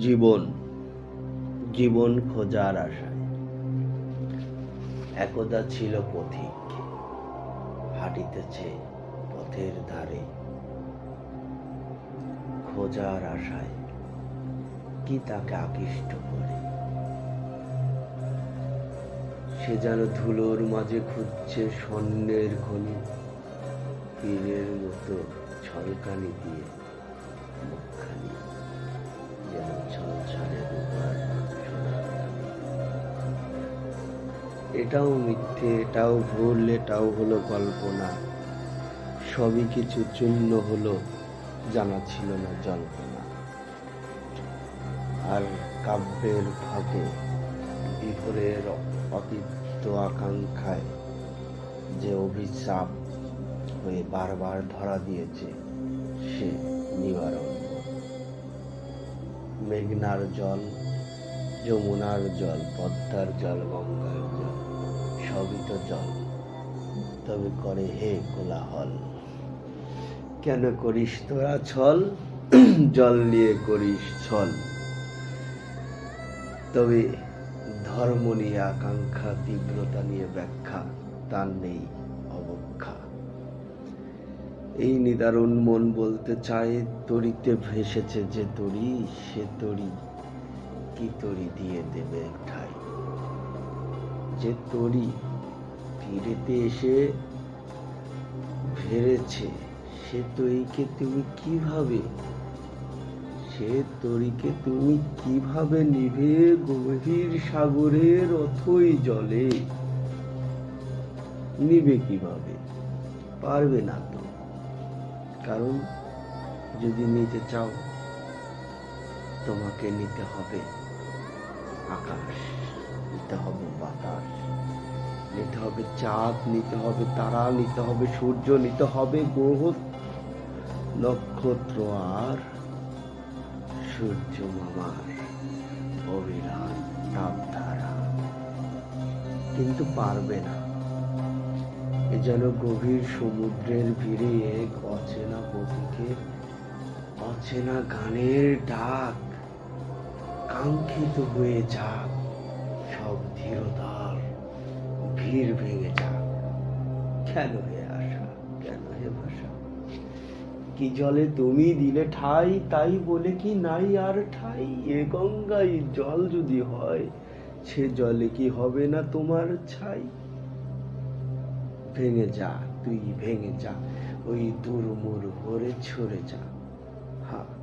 জীবন জীবন খোঁজার আশায়। একদা ছিল পথিক, হাঁটিতেছে পথের ধারে। খোঁজার আশায় কি তাকে আকৃষ্ট করে? সে যেন ধুলোর মাঝে খুঁজছে স্বর্ণের খনি, তীরের মতো ছলকানি দিয়ে মুখখানি। এটাও মিথ্যে, এটাও ভুল, এটাও হলো কল্পনা সবই কিছু চূন্য হলো জানা ছিল না জল্পনা আর কাব্যের ফাঁকে, বিভোরের অতীত আকাঙ্ক্ষায় যে অভিশাপ হয়ে বারবার ধরা দিয়েছে, সে নিবারণ। মেঘনার জল, যমুনার জল, পদ্মার জল, গঙ্গার জল, সবই তো জল। তবে করে হে কোলাহল, কেন করিস তোরা ছল? জল নিয়ে করিস ছল। তবে ধর্ম নিয়ে আকাঙ্ক্ষা, তীব্রতা নিয়ে ব্যাখ্যা তার নেই। এই নিদারুণ মন বলতে চায় তরিতে ভেসেছে যে তরি সে তরি কি তরি দিয়ে দেবে ঠাই? যে তরি ফিরেতে এসে ভেড়েছে, সে তরিকে তুমি কীভাবে, সে তরিকে তুমি কীভাবে নিভে গভীর সাগরের অথই জলে? নিবে কীভাবে? পারবে না তো। কারণ যদি নিতে চাও, তোমাকে নিতে হবে আকাশ, নিতে হবে বাতাস, নিতে হবে চাঁদ, নিতে হবে তারা, নিতে হবে সূর্য, নিতে হবে গ্রহ, নক্ষত্র আর সূর্য মামার অবিরাট তাপধারা। কিন্তু পারবে না। এ যেন গভীর সমুদ্রের ভিড়ে এক অচেনা পথিকের অচেনা গানের ডাক, কাঙ্ক্ষিত হয়ে যাক, সব ধীরতার ভিড় ভেঙে যাক। কেন হে আশা, কেন হে ভাষা? কি জলে তুমি দিলে ঠাই, তাই বলে কি নাই আর ঠাই? এ গঙ্গায় জল যদি হয়, সে জলে কি হবে না তোমার ছাই? ভেঙে যা তুই ভেঙে যা ওই দুর্মুর ভরে ছড়ে যা। হ্যাঁ